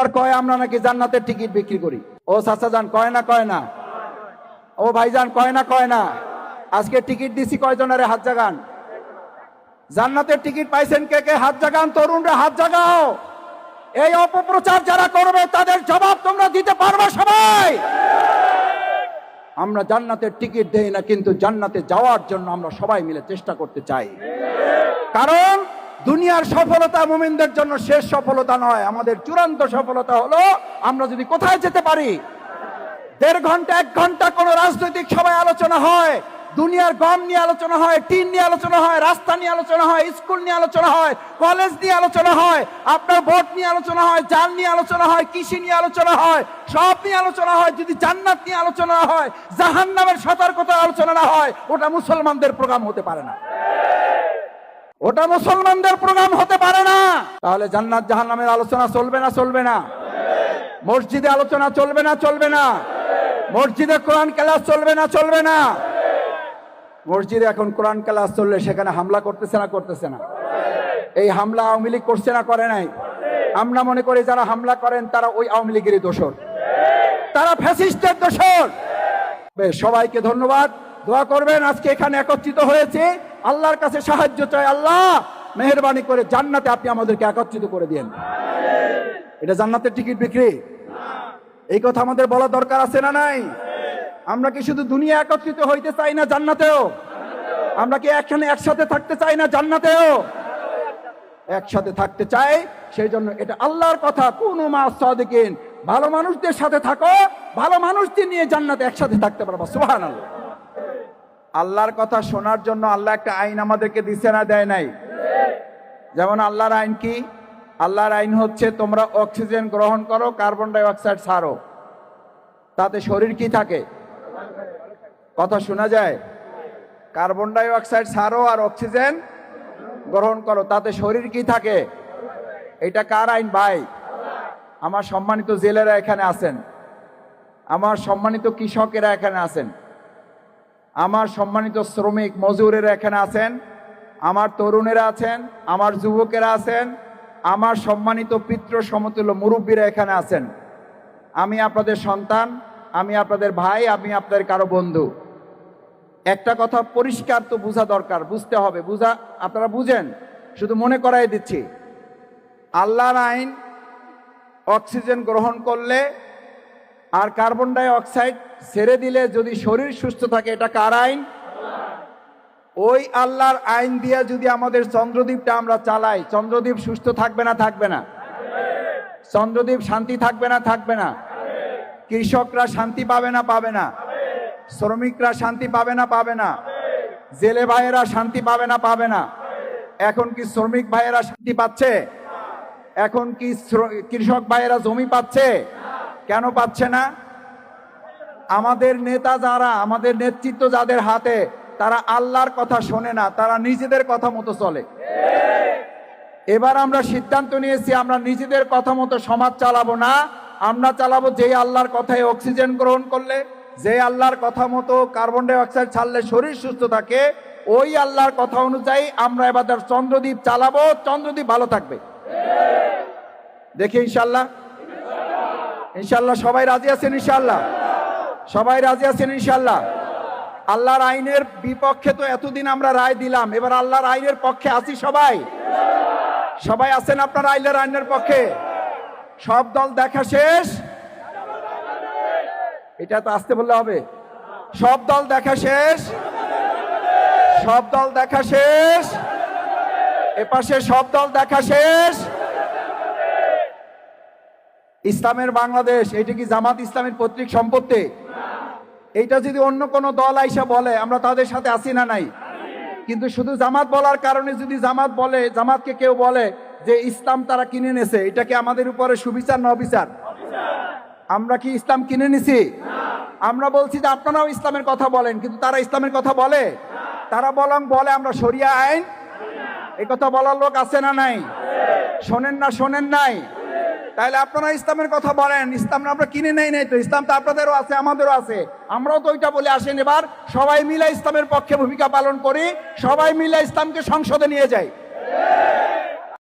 আর কয়, আমরা নাকি জান্নাতের টিকিট বিক্রি করি। ও যান, কয় না কয় না? ও ভাইজান, কয় না কয় না? আজকে টিকিট দিছি কয়জনের হাত জাগান? জান্নাতের টিকিট পাইছেন কে কে? হাত জাগান, তরুণরা, হাত জাগাও। এই অপপ্রচার যারা করবে, তাদের জবাব তোমরা দিতে পারবে সবাই। আমরা জান্নাতের টিকিট দেই না, কিন্তু জান্নাতে যাওয়ার জন্য আমরা সবাই মিলে চেষ্টা করতে চাই। কারণ দুনিয়ার সফলতা মুমিনদের জন্য শেষ সফলতা নয় আমাদের চূড়ান্ত সফলতা হলো আমরা যদি কোথায় যেতে পারি দেড় ঘণ্টা এক ঘণ্টা কোন রাজনৈতিক সভায় আলোচনা হয় দুনিয়ার গম নিয়ে আলোচনা হয় টিন নিয়ে আলোচনা হয় রাস্তা নিয়ে আলোচনা হয় স্কুল নিয়ে আলোচনা হয় কলেজ নিয়ে আলোচনা হয় আপনার ভোট নিয়ে আলোচনা হয় জাল নিয়ে আলোচনা হয় কৃষি নিয়ে আলোচনা হয় সব নিয়ে আলোচনা হয় যদি জান্নাত নিয়ে আলোচনা হয় জাহান নামের সতর্কতা আলোচনা না হয় ওটা মুসলমানদের প্রোগ্রাম হতে পারে না ওটা মুসলমানদের প্রোগ্রাম হতে পারে না। তাহলে জান্নাত জাহান নামের আলোচনা চলবে না চলবে না? মসজিদে আলোচনা চলবে না চলবে না? মসজিদে কোরআন ক্লাস চলবে না চলবে না? মসজিদে এখন কোরআন ক্লাস চললে সেখানে হামলা করতেছে না করতেছে না? এই হামলা আওয়ামী লীগ করছে না, করে নাই? আমরা মনে করি যারা হামলা করেন, তারা ওই আওয়ামী লীগেরই দোষর। তারা ফ্যাসিস্টের দোষর। বেশ সবাইকে ধন্যবাদ। দোয়া করবেন, আজকে এখানে একত্রিত হয়েছে। আল্লাহর কাছে সাহায্য চাই, আল্লাহ! মেহরবানি করে জান্নাতে আপনি আমাদেরকে একত্রিত করে দিন এটা জান্নাতের টিকিট বিক্রি। এই কথা আমাদের বলা দরকার আছে না নাই? আমরা কি শুধু দুনিয়া একত্রিত হইতে চাই না জান্নাতেও? আমরা কি একখানে একসাথে থাকতে চাই না জান্নাতেও? একসাথে থাকতে চাই সেই জন্য এটা আল্লাহর কথা। কোন মা সাদিকিন। ভালো মানুষদের সাথে থাকো, ভালো মানুষদের নিয়ে জান্নাতে একসাথে থাকতে পারব সুহান আল্লাহ আল্লাহর কথা শোনার জন্য আল্লাহ একটা আইন আমাদেরকে দিছে না, দেয় নাই? যেমন আল্লাহর আইন কি? আল্লাহর আইন হচ্ছে তোমরা অক্সিজেন গ্রহণ করো, কার্বন ডাই অক্সাইড ছাড়ো। তাতে শরীর কি থাকে? কথা শোনা যায়? কার্বন ডাই অক্সাইড ছাড়ো আর অক্সিজেন গ্রহণ করো, তাতে শরীর কি থাকে? এটা কার আইন ভাই? আমার সম্মানিত জেলেরা এখানে আছেন। আমার সম্মানিত কৃষকেরা এখানে আছেন। আমার সম্মানিত শ্রমিক মজুরেরা এখানে আছেন, আমার তরুণেরা আছেন, আমার যুবকেরা আছেন, আমার সম্মানিত পিতৃ সমতুল্য মুরব্বীরা এখানে আছেন। আমি আপনাদের সন্তান, আমি আপনাদের ভাই, আমি আপনাদের কারও বন্ধু। একটা কথা পরিষ্কার তো বোঝা দরকার, বুঝতে হবে। বুঝা, আপনারা বুঝেন? শুধু মনে করাই দিচ্ছি। আল্লাহর আইন, অক্সিজেন গ্রহণ করলে আর কার্বন ডাই অক্সাইড ছেড়ে দিলে যদি শরীর সুস্থ থাকে, এটা কার আইন? ওই আল্লাহর আইন দিয়ে যদি আমাদের চন্দ্রদ্বীপটা আমরা চালাই, চন্দ্রদ্বীপ সুস্থ থাকবে না থাকবে না? চন্দ্রদ্বীপ শান্তি থাকবে না থাকবে না? কৃষকরা শান্তি পাবে না পাবে না? শ্রমিকরা শান্তি পাবে না পাবে না? জেলে ভাইয়েরা শান্তি পাবে না পাবে না? এখন কি শ্রমিক ভাইয়েরা শান্তি পাচ্ছে? এখন কি কৃষক ভাইয়েরা জমি পাচ্ছে? কেন পাচ্ছে না? আমাদের নেতা যারা, আমাদের নেতৃত্ব যাদের হাতে, তারা আল্লাহর কথা শোনে না, তারা নিজেদের কথা মতো চলে। এবার আমরা সিদ্ধান্ত নিয়েছি, আমরা নিজেদের কথা মতো সমাজ চালাবো না, আমরা চালাবো যেই আল্লাহর কথায় অক্সিজেন গ্রহণ করলে যে আল্লাহর কথা মতো কার্বন ডাইঅক্সাইড ছাড়লে শরীর সুস্থ থাকে, ওই আল্লাহর কথা অনুযায়ী আমরা এবার চন্দ্রদ্বীপ চালাবো, চন্দ্রদ্বীপ ভালো থাকবে। দেখি ইনশাল্লাহ ইনশাল্লাহ সবাই রাজি আছেন ইনশাল্লাহ সবাই রাজি আছেন ইনশাল্লাহ আল্লাহর আইনের বিপক্ষে তো এতদিন আমরা রায় দিলাম, এবার আল্লাহর আইনের পক্ষে আছি সবাই? সবাই আছেন আপনার আইলের আইনের পক্ষে? সব দল দেখা শেষ? এটা তো আসতে বললে হবে। সব দল দেখা শেষ? সব দল দেখা শেষ? এপাশে সব দল দেখা শেষ? ইসলামের বাংলাদেশ এটা কি জামাত ইসলামের পৈতৃক সম্পত্তি? এইটা যদি অন্য কোনো দল আইসা বলে, আমরা তাদের সাথে আসি না নাই? কিন্তু শুধু জামাত বলার কারণে যদি জামাত বলে, জামাতকে কেউ বলে যে ইসলাম তারা কিনে নেছে এটা কি আমাদের উপরে সুবিচার না অবিচার? আমরা কি ইসলাম কিনে নিছি আমরা বলছি যে আপনারাও ইসলামের কথা বলেন, কিন্তু তারা ইসলামের কথা বলে? তারা বলং বলে আমরা শরিয়া আইন? এই কথা বলার লোক আছে না নাই? শোনেন না, শোনেন নাই? তাহলে আপনারা ইসলামের কথা বলেন, ইসলাম আমরা কিনে নেই নাই তো, ইসলাম তো আপনাদেরও আছে, আমাদেরও আছে। আমরাও তো ওইটা বলে আসেন এবার, সবাই মিলে ইসলামের পক্ষে ভূমিকা পালন করি, সবাই মিলে ইসলামকে সংসদে নিয়ে যাই।